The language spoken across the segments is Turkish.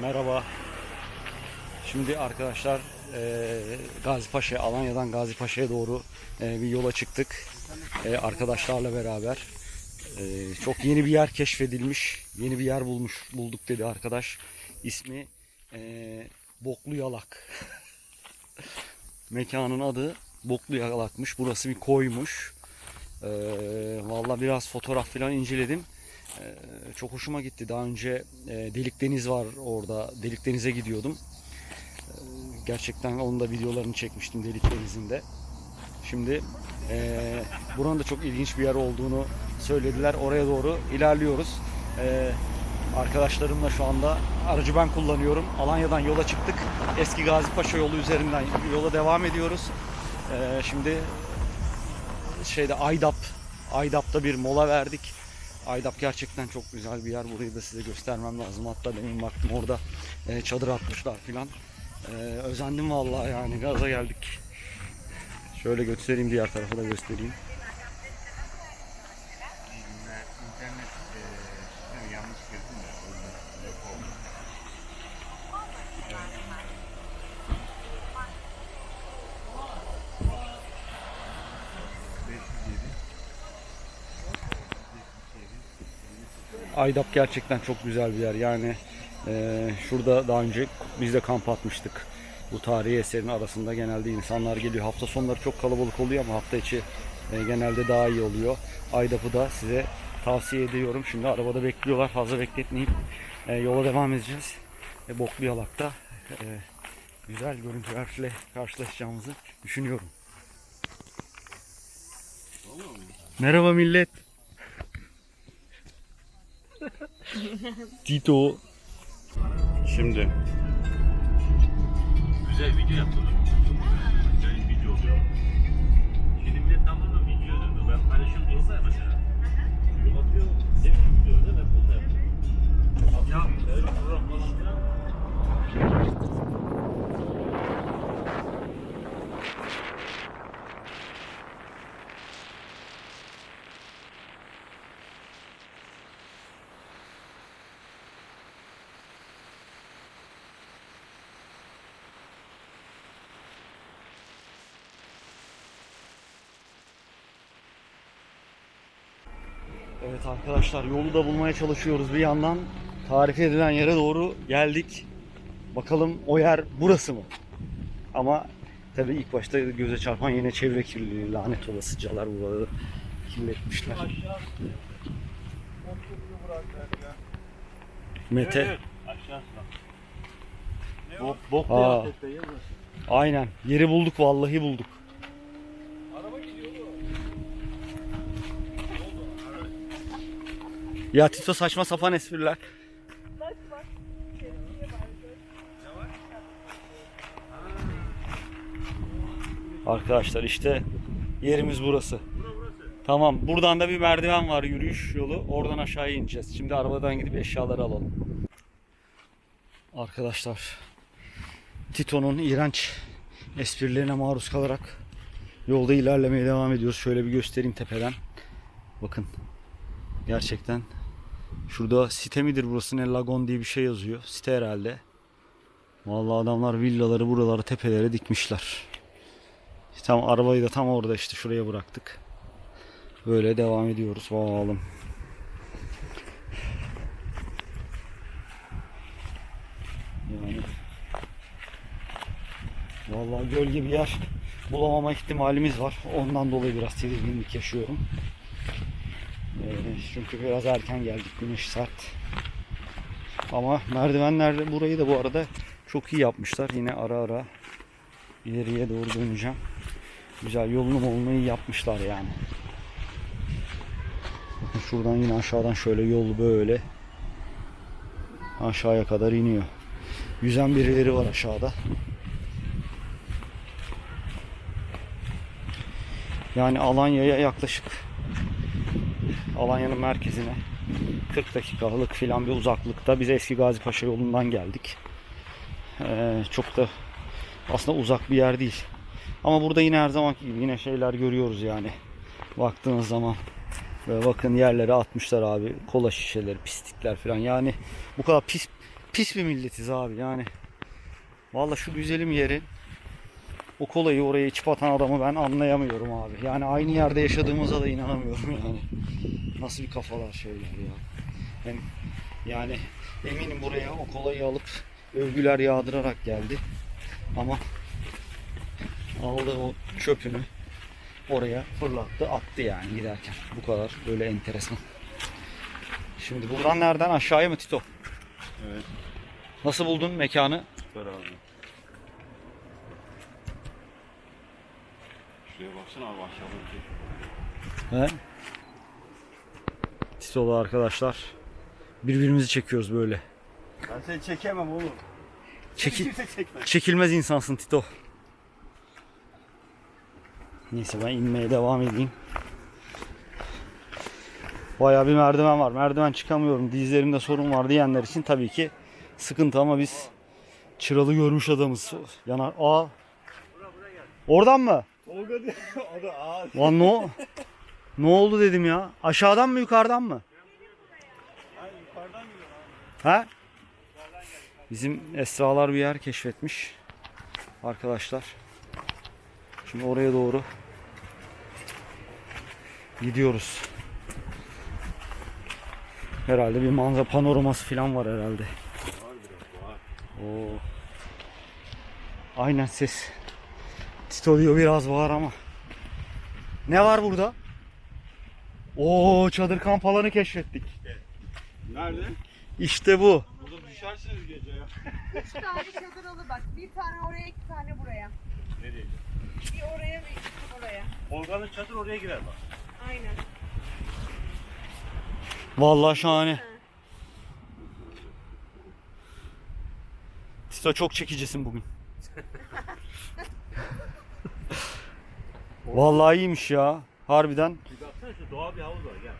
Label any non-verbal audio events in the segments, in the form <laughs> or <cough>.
Merhaba. Şimdi arkadaşlar eee Gazi Paşa, Alanya'dan Gazi Paşa'ya doğru eee, bir yola çıktık. Eee, arkadaşlarla beraber. Eee, çok yeni bir yer keşfedilmiş. Yeni bir yer bulmuş bulduk dedi arkadaş. İsmi eee Boklu Yalak. <laughs> Mekanın adı Boklu Yalak'mış. Burası bir koymuş. Eee Valla biraz fotoğraf falan inceledim. Ee, çok hoşuma gitti. Daha önce e, Delik Deniz var orada. Delik Deniz'e gidiyordum. Ee, gerçekten onun da videolarını çekmiştim Delik Deniz'in de. Şimdi e, buranın da çok ilginç bir yer olduğunu söylediler. Oraya doğru ilerliyoruz. Ee, arkadaşlarımla şu anda aracı ben kullanıyorum. Alanya'dan yola çıktık. Eski Gazi Paşa yolu üzerinden yola devam ediyoruz. Ee, şimdi şeyde Aydap Aydap'ta bir mola verdik. Aydap gerçekten çok güzel bir yer. Burayı da size göstermem lazım. Hatta demin baktım orada e, çadır atmışlar filan. E, özendim vallahi yani gaza geldik. Şöyle göstereyim diğer tarafa da göstereyim. İnternet eee yanlış girdim de orada yok oldu. Aydap gerçekten çok güzel bir yer. Yani e, şurada daha önce biz de kamp atmıştık. Bu tarihi eserin arasında genelde insanlar geliyor. Hafta sonları çok kalabalık oluyor ama hafta içi e, genelde daha iyi oluyor. Aydap'ı da size tavsiye ediyorum. Şimdi arabada bekliyorlar. Fazla bekletmeyip e, yola devam edeceğiz. E, Boklu Yalak'ta e, güzel görüntülerle karşılaşacağımızı düşünüyorum. Merhaba millet. <laughs> Tito. Şimdi Güzel video yaptılar. Güzel video oluyor. Şimdi millet tamamen video döndü. Ben paylaşıyorum diyorsa ya mesela. Yol atıyor. Ne biçim video öyle ben bunu da yapıyorum. Ya program falan filan. Evet arkadaşlar yolu da bulmaya çalışıyoruz bir yandan. Tarif edilen yere doğru geldik. Bakalım o yer burası mı? Ama tabii ilk başta göze çarpan yine çevre kirliliği. Lanet olasıcalar buraları kirletmişler. Mete. Aşağısına. bok, bok Aa, aynen. Yeri bulduk vallahi bulduk. Ya Tito saçma sapan espriler. Arkadaşlar işte yerimiz burası. Tamam buradan da bir merdiven var yürüyüş yolu. Oradan aşağıya ineceğiz. Şimdi arabadan gidip eşyaları alalım. Arkadaşlar Tito'nun iğrenç esprilerine maruz kalarak yolda ilerlemeye devam ediyoruz. Şöyle bir göstereyim tepeden. Bakın gerçekten şurada site midir burası ne lagon diye bir şey yazıyor. Site herhalde. Vallahi adamlar villaları buralara tepelere dikmişler. Tam arabayı da tam orada işte şuraya bıraktık. Böyle devam ediyoruz. Bakalım. Yani Vallahi gölge bir yer bulamama ihtimalimiz var. Ondan dolayı biraz tedirginlik yaşıyorum. Ee, çünkü biraz erken geldik. Güneş sert. Ama merdivenler burayı da bu arada çok iyi yapmışlar. Yine ara ara ileriye doğru döneceğim. Güzel yolunu iyi yapmışlar yani. Şuradan yine aşağıdan şöyle yol böyle aşağıya kadar iniyor. Yüzen birileri var aşağıda. Yani Alanya'ya yaklaşık Alanya'nın merkezine 40 dakikalık filan bir uzaklıkta. Biz eski Gazi Paşa yolundan geldik. Ee, çok da aslında uzak bir yer değil. Ama burada yine her zaman gibi yine şeyler görüyoruz yani. Baktığınız zaman Ve bakın yerlere atmışlar abi kola şişeleri, pislikler falan. Yani bu kadar pis pis bir milletiz abi yani. Vallahi şu güzelim yeri o kolayı oraya içip atan adamı ben anlayamıyorum abi. Yani aynı yerde yaşadığımıza da inanamıyorum yani. Nasıl bir kafalar şeyler ya. Hem yani eminim buraya o kolayı alıp övgüler yağdırarak geldi. Ama aldı o çöpünü oraya fırlattı attı yani giderken. Bu kadar böyle enteresan. Şimdi buradan nereden aşağıya mı Tito? Evet. Nasıl buldun mekanı? Süper abi. Şuraya baksana abi aşağıdaki. He? Tito'lu arkadaşlar. Birbirimizi çekiyoruz böyle. Ben seni çekemem oğlum. Çekil, çekilmez insansın Tito. Neyse ben inmeye devam edeyim. Bayağı bir merdiven var. Merdiven çıkamıyorum. Dizlerimde sorun var diyenler için tabii ki sıkıntı ama biz çıralı görmüş adamız. Yanar. Aa. Oradan mı? Tolga diyor. <laughs> O da ağır. Lan ne, ne oldu dedim ya. Aşağıdan mı yukarıdan mı? Yukarıdan geliyor Ha? Bizim Esralar bir yer keşfetmiş. Arkadaşlar. Şimdi oraya doğru gidiyoruz. Herhalde bir manzara panoraması falan var herhalde. Oo. Aynen ses. Tito diyor biraz var ama. Ne var burada? Oo çadır kamp alanı keşfettik. Nerede? İşte bu. Burada düşersiniz gece ya. Üç tane çadır alı bak. Bir tane oraya, iki tane buraya. Nereye? Bir oraya, bir oraya. Tolga'nın çadır oraya girer bak. Aynen. Vallahi şahane. Tito çok çekicisin bugün. <laughs> Vallahi iyiymiş ya. Harbiden. Bir baksana şu doğal bir havuz var gel.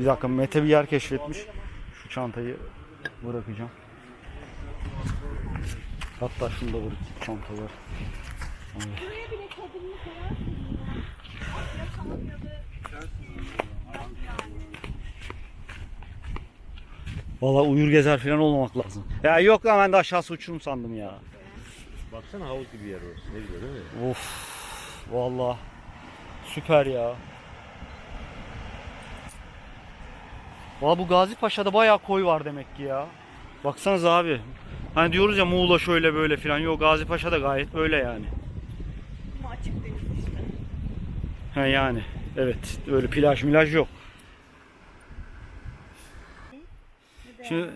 Bir dakika Mete bir yer keşfetmiş. Şu çantayı bırakacağım. Hatta şunu da bırakayım çantalar. Buraya bile Vallahi uyur gezer falan olmamak lazım. Ya yok lan ben de aşağısı uçurum sandım ya. Baksana havuz gibi yer orası. Ne güzel değil mi? Of. Vallahi süper ya. Valla bu Gazi Paşa'da bayağı koy var demek ki ya. Baksanıza abi. Hani diyoruz ya Muğla şöyle böyle filan. Yok Gazi Paşa'da gayet böyle yani. Ama açık deniz işte. He yani. Evet. Öyle plaj milaj yok. Şimdi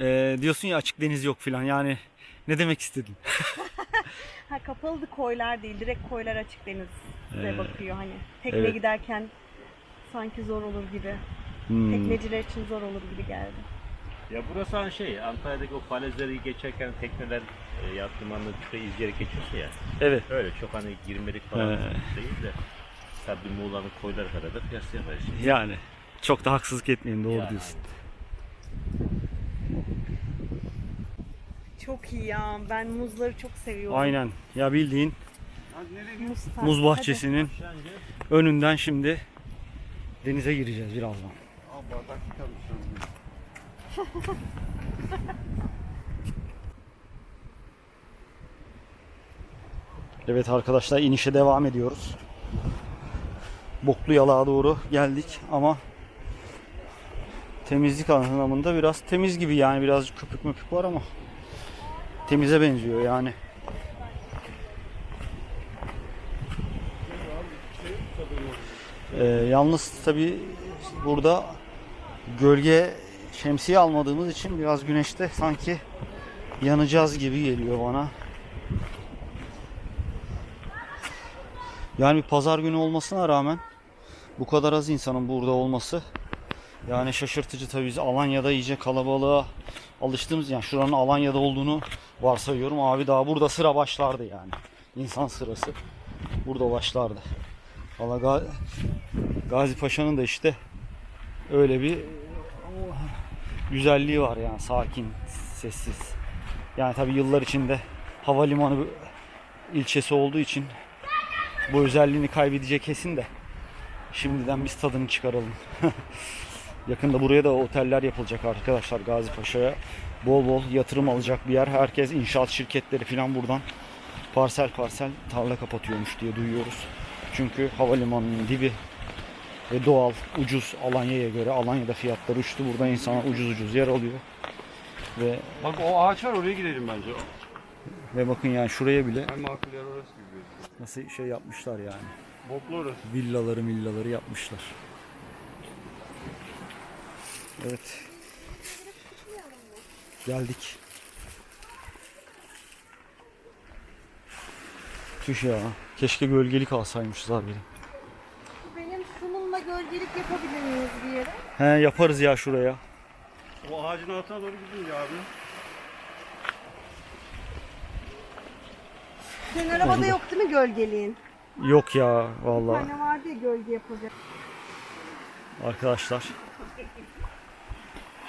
e, diyorsun ya açık deniz yok filan. Yani ne demek istedin? <laughs> Ha kapalı koylar değil. Direkt koylar açık denize Ee, bakıyor hani. Tekne evet. giderken sanki zor olur gibi. Hmm. Tekneciler için zor olur gibi geldi. Ya burası hani şey Antalya'daki o falezleri geçerken tekneler e, yat limanını şurayı izleyerek geçiyorsun ya. Evet. Öyle çok hani girmedik falan He. değil de tabii Muğla'nın koyları kadar da kıyaslayamayız. Yani. Çok da haksızlık etmeyin doğru Yani. diyorsun. Çok iyi ya. Ben muzları çok seviyorum. Aynen. Ya bildiğin Hadi Muz muz bahçesinin önünden şimdi denize gireceğiz birazdan. Aa bardak yıkamışlar. <laughs> Evet arkadaşlar inişe devam ediyoruz. Boklu yalağa doğru geldik ama temizlik anlamında biraz temiz gibi yani birazcık köpük möpük var ama temize benziyor yani. Ee, yalnız tabi burada gölge şemsiye almadığımız için biraz güneşte sanki yanacağız gibi geliyor bana. Yani bir pazar günü olmasına rağmen bu kadar az insanın burada olması yani şaşırtıcı tabii Alanya'da iyice kalabalığa alıştığımız yani şuranın Alanya'da olduğunu varsayıyorum abi daha burada sıra başlardı yani insan sırası burada başlardı. Valla Ga- Gazi Paşa'nın da işte öyle bir güzelliği var yani sakin sessiz yani tabii yıllar içinde havalimanı ilçesi olduğu için bu özelliğini kaybedecek kesin de şimdiden biz tadını çıkaralım. <laughs> Yakında buraya da oteller yapılacak arkadaşlar Gazi Paşa'ya. Bol bol yatırım alacak bir yer. Herkes inşaat şirketleri falan buradan parsel parsel tarla kapatıyormuş diye duyuyoruz. Çünkü havalimanının dibi ve doğal, ucuz Alanya'ya göre. Alanya'da fiyatlar uçtu. Burada insanlar ucuz ucuz yer alıyor. Ve Bak o ağaç var oraya gidelim bence. ve bakın yani şuraya bile En makul yer orası gibi nasıl şey yapmışlar yani. Boklu orası. Villaları millaları yapmışlar. Evet. Geldik. Tüh ya. Keşke gölgelik alsaymışlar bile. Benim sunumla gölgelik yapabilir miyiz bir yere? He yaparız ya şuraya. O ağacın altına doğru gidin ya abi. Senin arabada yok değil mi gölgeliğin? Yok ya Bir vallahi. tane vardı ya gölge yapacak. Arkadaşlar.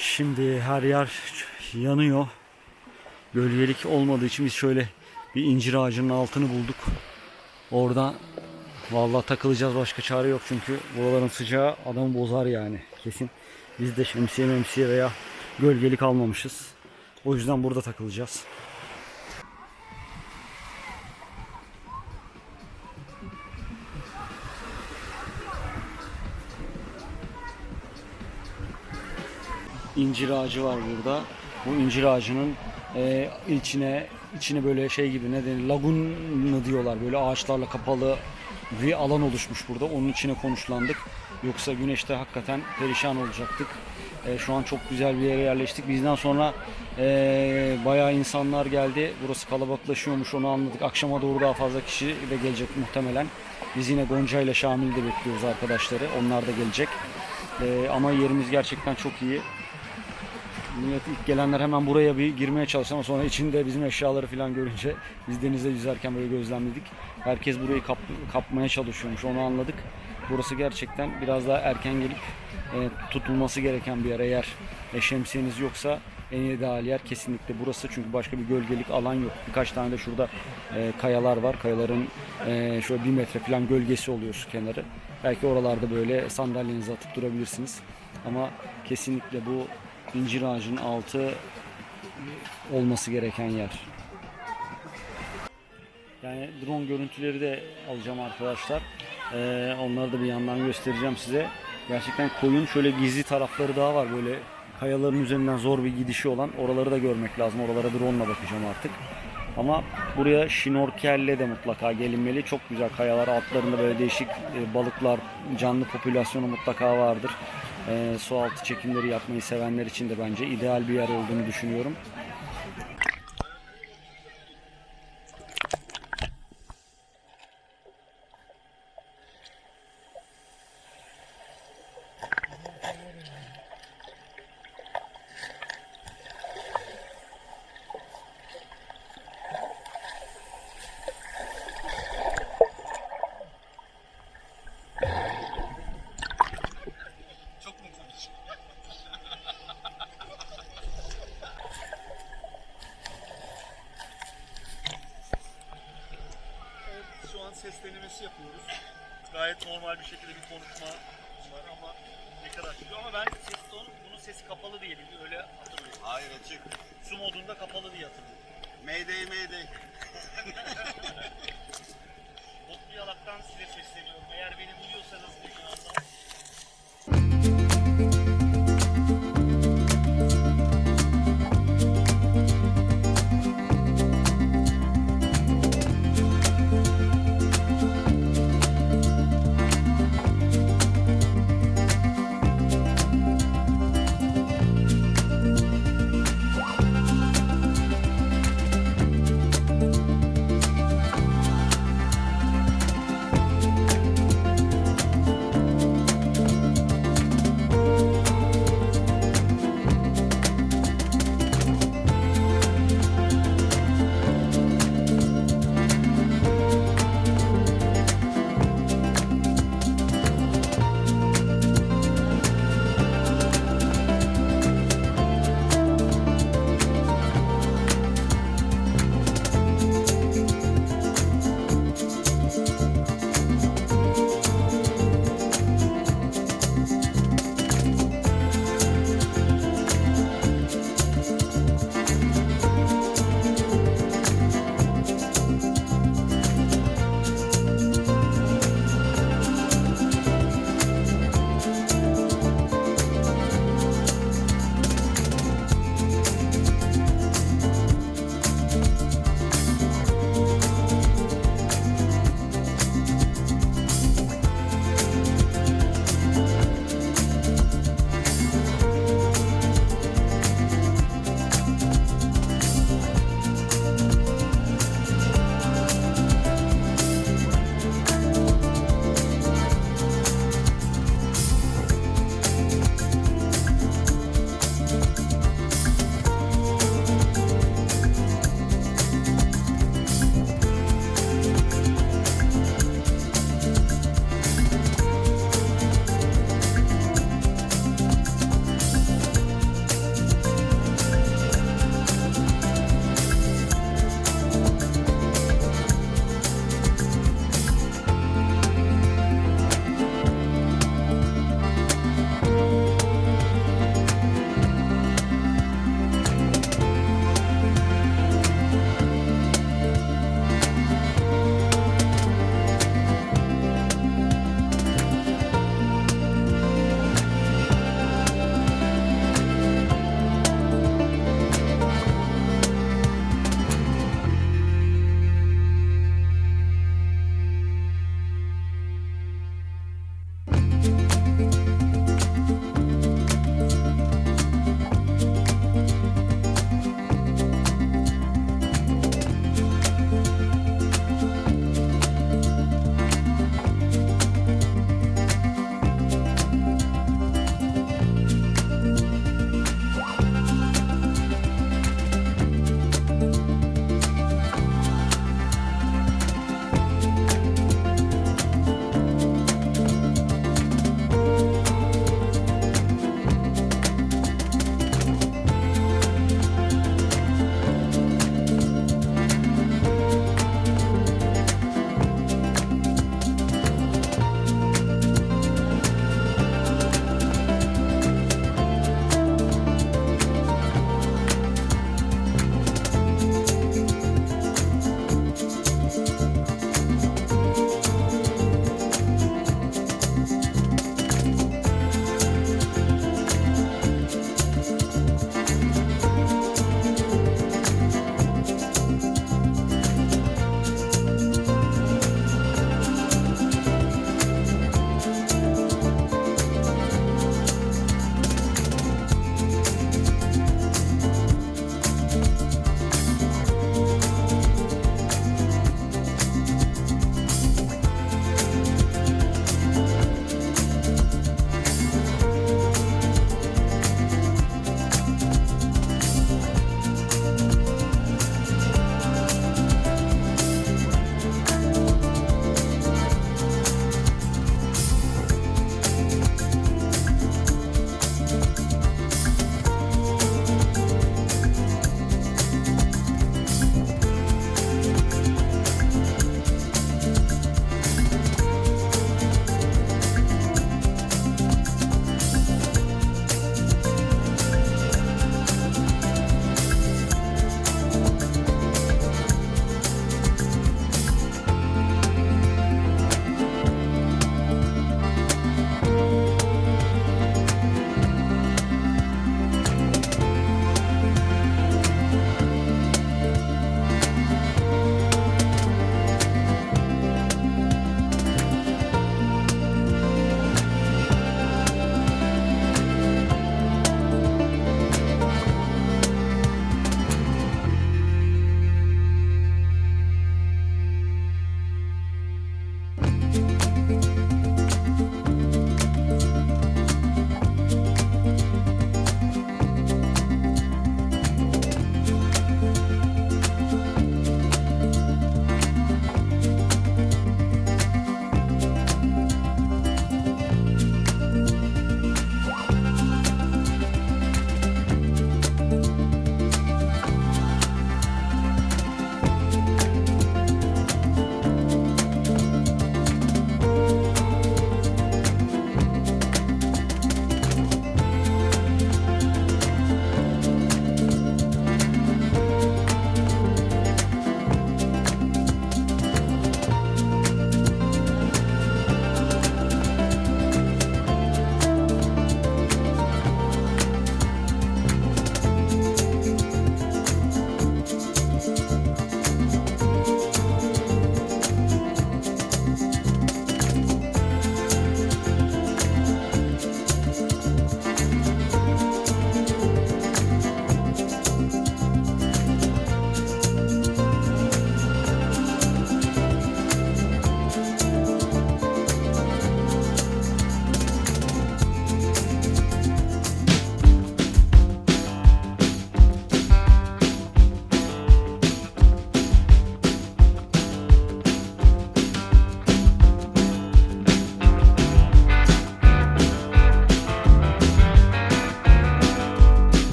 Şimdi her yer yanıyor. Gölgelik olmadığı için biz şöyle bir incir ağacının altını bulduk. Orada vallahi takılacağız başka çare yok çünkü buraların sıcağı adamı bozar yani kesin. Biz de şemsiye memsiye veya gölgelik almamışız. O yüzden burada takılacağız. İncir ağacı var burada. Bu incir ağacının e, içine içine böyle şey gibi ne denir lagun mu diyorlar böyle ağaçlarla kapalı bir alan oluşmuş burada. Onun içine konuşlandık. Yoksa güneşte hakikaten perişan olacaktık. E, şu an çok güzel bir yere yerleştik. Bizden sonra e, bayağı insanlar geldi. Burası kalabalıklaşıyormuş onu anladık. Akşama doğru daha fazla kişi de gelecek muhtemelen. Biz yine Gonca ile Şamil'i de bekliyoruz arkadaşları. Onlar da gelecek. E, ama yerimiz gerçekten çok iyi. Millet ilk gelenler hemen buraya bir girmeye çalıştı ama sonra içinde bizim eşyaları falan görünce biz denizde yüzerken böyle gözlemledik. Herkes burayı kap- kapmaya çalışıyormuş onu anladık. Burası gerçekten biraz daha erken gelip e, tutulması gereken bir yer. Eğer e, şemsiyeniz yoksa en ideal yer kesinlikle burası. Çünkü başka bir gölgelik alan yok. Birkaç tane de şurada e, kayalar var. Kayaların e, şöyle bir metre falan gölgesi oluyor şu kenarı. Belki oralarda böyle sandalyenizi atıp durabilirsiniz. Ama kesinlikle bu incir ağacının altı olması gereken yer. Yani drone görüntüleri de alacağım arkadaşlar. Ee, onları da bir yandan göstereceğim size. Gerçekten koyun şöyle gizli tarafları daha var böyle kayaların üzerinden zor bir gidişi olan oraları da görmek lazım. Oralara drone ile bakacağım artık. Ama buraya şinorkelle de mutlaka gelinmeli. Çok güzel kayalar altlarında böyle değişik e, balıklar, canlı popülasyonu mutlaka vardır. E, su altı çekimleri yapmayı sevenler için de bence ideal bir yer olduğunu düşünüyorum. Yapıyoruz. Gayet normal bir şekilde bir konuşma var ama ne kadar çıkıyor ama ben ses tonu bunun sesi kapalı diye biliyorum. Öyle hatırlıyorum. Hayır açık. Su modunda kapalı diye hatırlıyorum. Mayday mayday.